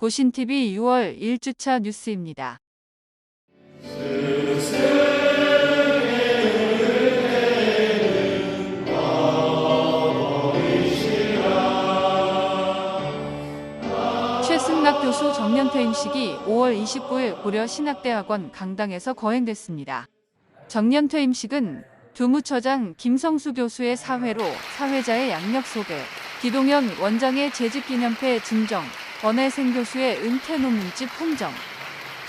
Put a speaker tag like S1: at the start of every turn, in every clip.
S1: 고신TV 6월 1주차 뉴스입니다. 최승락 교수 정년 퇴임식이 5월 29일 고려 신학대학원 강당에서 거행됐습니다. 정년 퇴임식은 교무처장 김성수 교수의 사회로 사회자의 양력 소개, 기동현 원장의 재직기념패 증정, 권혜생 교수의 은퇴 논문집 흥정,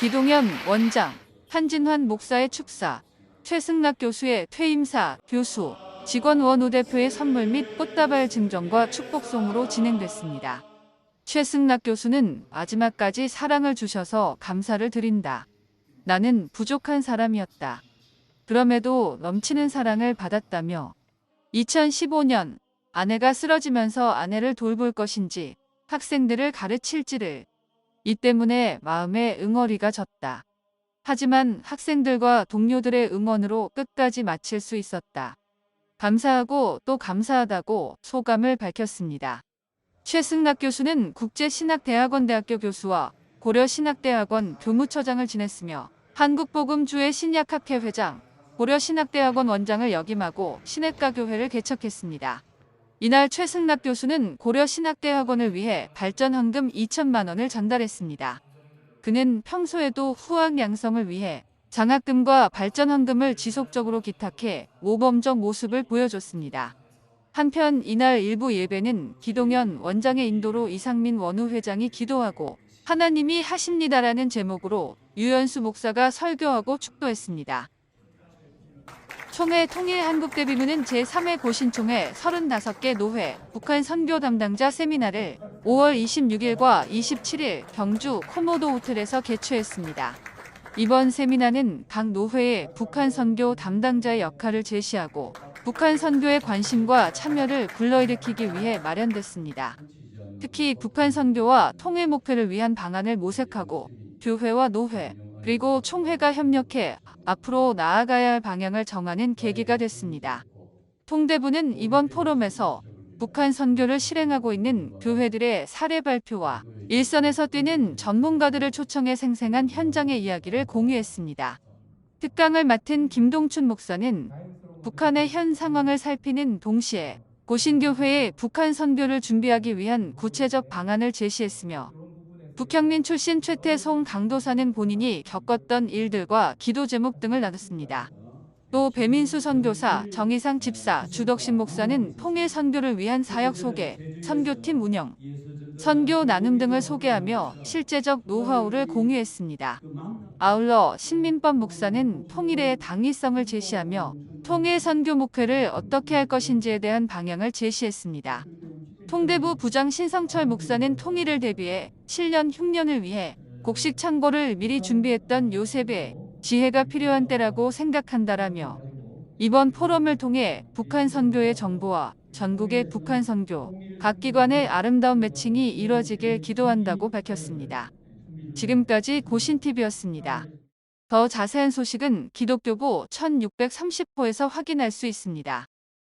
S1: 기동현 원장, 한진환 목사의 축사, 최승락 교수의 퇴임사, 교수, 직원 원우 대표의 선물 및 꽃다발 증정과 축복송으로 진행됐습니다. 최승락 교수는 마지막까지 사랑을 주셔서 감사를 드린다. 나는 부족한 사람이었다. 그럼에도 넘치는 사랑을 받았다며 2015년 아내가 쓰러지면서 아내를 돌볼 것인지 학생들을 가르칠지를 이 때문에 마음에 응어리가 졌다. 하지만 학생들과 동료들의 응원으로 끝까지 마칠 수 있었다. 감사하고 또 감사하다고 소감을 밝혔습니다. 최승락 교수는 국제신학대학원 대학교 교수와 고려신학대학원 교무처장을 지냈으며 한국복음주의 신약학회 회장, 고려신학대학원 원장을 역임하고 신학가교회를 개척했습니다. 이날 최승락 교수는 고려신학대학원을 위해 발전헌금 2천만 원을 전달했습니다. 그는 평소에도 후학 양성을 위해 장학금과 발전헌금을 지속적으로 기탁해 모범적 모습을 보여줬습니다. 한편 이날 일부 예배는 기동현 원장의 인도로 이상민 원우 회장이 기도하고 하나님이 하십니다라는 제목으로 유연수 목사가 설교하고 축도했습니다. 총회 통일 한국 대비문은 제3회 고신총회 35개 노회 북한 선교 담당자 세미나를 5월 26일과 27일 경주 코모도 호텔에서 개최했습니다. 이번 세미나는 각 노회의 북한 선교 담당자의 역할을 제시하고 북한 선교의 관심과 참여를 불러일으키기 위해 마련됐습니다. 특히 북한 선교와 통일 목표를 위한 방안을 모색하고 교회와 노회 그리고 총회가 협력해 앞으로 나아가야 할 방향을 정하는 계기가 됐습니다. 통대부는 이번 포럼에서 북한 선교를 실행하고 있는 교회들의 사례 발표와 일선에서 뛰는 전문가들을 초청해 생생한 현장의 이야기를 공유했습니다. 특강을 맡은 김동춘 목사는 북한의 현 상황을 살피는 동시에 고신교회의 북한 선교를 준비하기 위한 구체적 방안을 제시했으며 북형민 출신 최태송 강도사는 본인이 겪었던 일들과 기도 제목 등을 나눴습니다. 또 배민수 선교사, 정희상 집사, 주덕신 목사는 통일 선교를 위한 사역 소개, 선교팀 운영, 선교 나눔 등을 소개하며 실제적 노하우를 공유했습니다. 아울러 신민법 목사는 통일의 당위성을 제시하며 통일 선교 목회를 어떻게 할 것인지에 대한 방향을 제시했습니다. 통대부 부장 신성철 목사는 통일을 대비해 7년 흉년을 위해 곡식 창고를 미리 준비했던 요셉의 지혜가 필요한 때라고 생각한다라며 이번 포럼을 통해 북한 선교의 정보와 전국의 북한 선교, 각 기관의 아름다운 매칭이 이뤄지길 기도한다고 밝혔습니다. 지금까지 고신TV였습니다. 더 자세한 소식은 기독교부 1630호에서 확인할 수 있습니다.